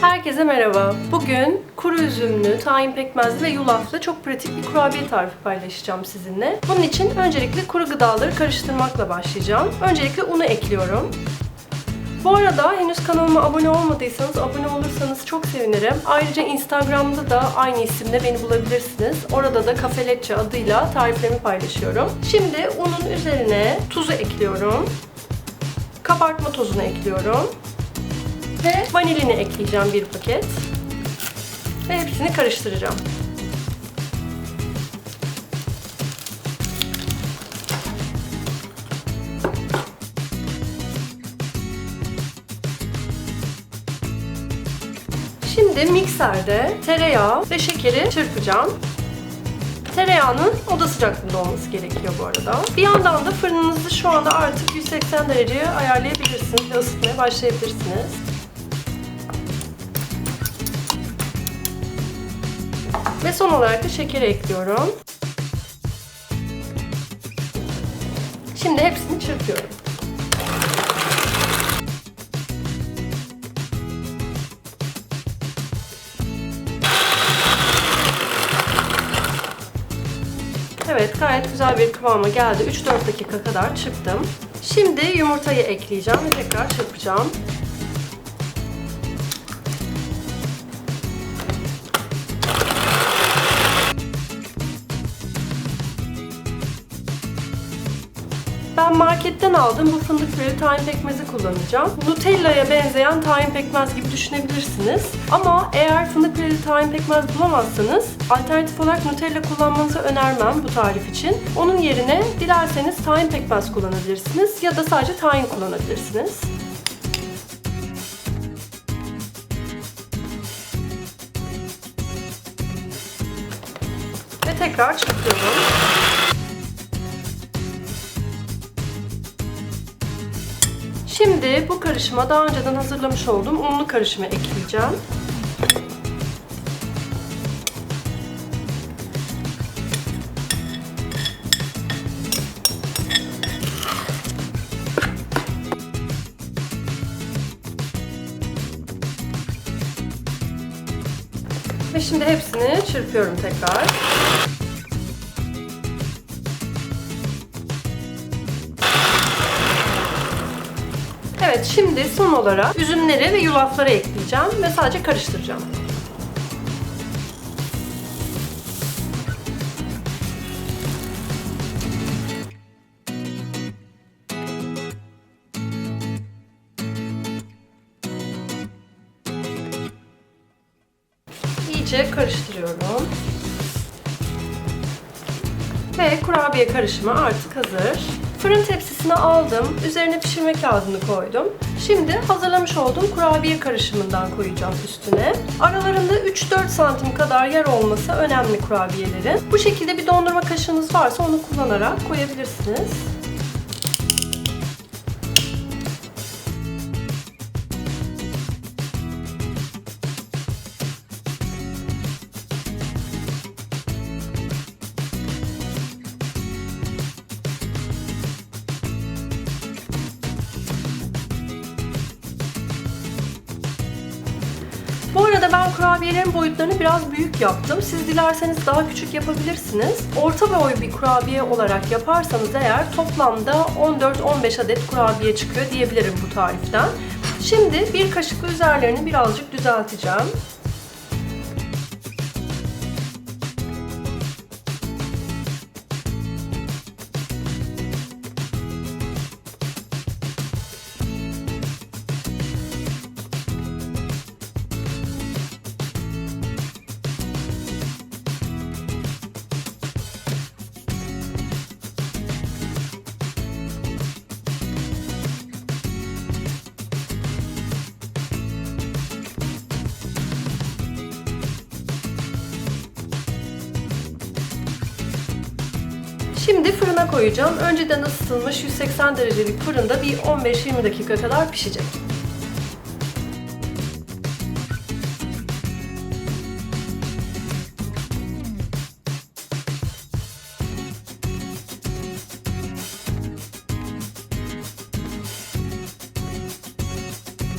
Herkese merhaba. Bugün kuru üzümlü, tahin pekmezli ve yulaflı çok pratik bir kurabiye tarifi paylaşacağım sizinle. Bunun için öncelikle kuru gıdaları karıştırmakla başlayacağım. Öncelikle unu ekliyorum. Bu arada henüz kanalıma abone olmadıysanız abone olursanız çok sevinirim. Ayrıca Instagram'da da aynı isimle beni bulabilirsiniz. Orada da Kafeletçe adıyla tariflerimi paylaşıyorum. Şimdi unun üzerine tuzu ekliyorum. Kabartma tozunu ekliyorum. Ve vanilini ekleyeceğim bir paket. Ve hepsini karıştıracağım. Şimdi mikserde tereyağı ve şekeri çırpacağım. Tereyağının oda sıcaklığında olması gerekiyor bu arada. Bir yandan da fırınınızı şu anda artık 180 dereceye ayarlayabilirsiniz ve ısıtmaya başlayabilirsiniz. Ve son olarak da şekeri ekliyorum. Şimdi hepsini çırpıyorum. Evet gayet güzel bir kıvama geldi. 3-4 dakika kadar çırptım. Şimdi yumurtayı ekleyeceğim ve tekrar çırpacağım. Ben marketten aldım bu fındık ve tahin pekmezi kullanacağım. Nutella'ya benzeyen tahin pekmez gibi düşünebilirsiniz. Ama eğer fındık ve tahin pekmez bulamazsanız alternatif olarak Nutella kullanmanızı önermem bu tarif için. Onun yerine dilerseniz tahin pekmez kullanabilirsiniz ya da sadece tahin kullanabilirsiniz. Ve tekrar çırpıyorum. Şimdi bu karışıma daha önceden hazırlamış olduğum unlu karışımı ekleyeceğim. Ve şimdi hepsini çırpıyorum tekrar. Evet şimdi son olarak üzümleri ve yulafları ekleyeceğim ve sadece karıştıracağım. İyice karıştırıyorum. Ve kurabiye karışımı artık hazır. Fırın tepsisine aldım. Üzerine pişirme kağıdını koydum. Şimdi hazırlamış olduğum kurabiye karışımından koyacağım üstüne. Aralarında 3-4 santim kadar yer olması önemli kurabiyelerin. Bu şekilde bir dondurma kaşığınız varsa onu kullanarak koyabilirsiniz. Ben kurabiyelerin boyutlarını biraz büyük yaptım. Siz dilerseniz daha küçük yapabilirsiniz. Orta boy bir kurabiye olarak yaparsanız eğer toplamda 14-15 adet kurabiye çıkıyor diyebilirim bu tariften. Şimdi bir kaşıkla üzerlerini birazcık düzelteceğim. Şimdi fırına koyacağım. Önceden ısıtılmış 180 derecelik fırında bir 15-20 dakika kadar pişecek.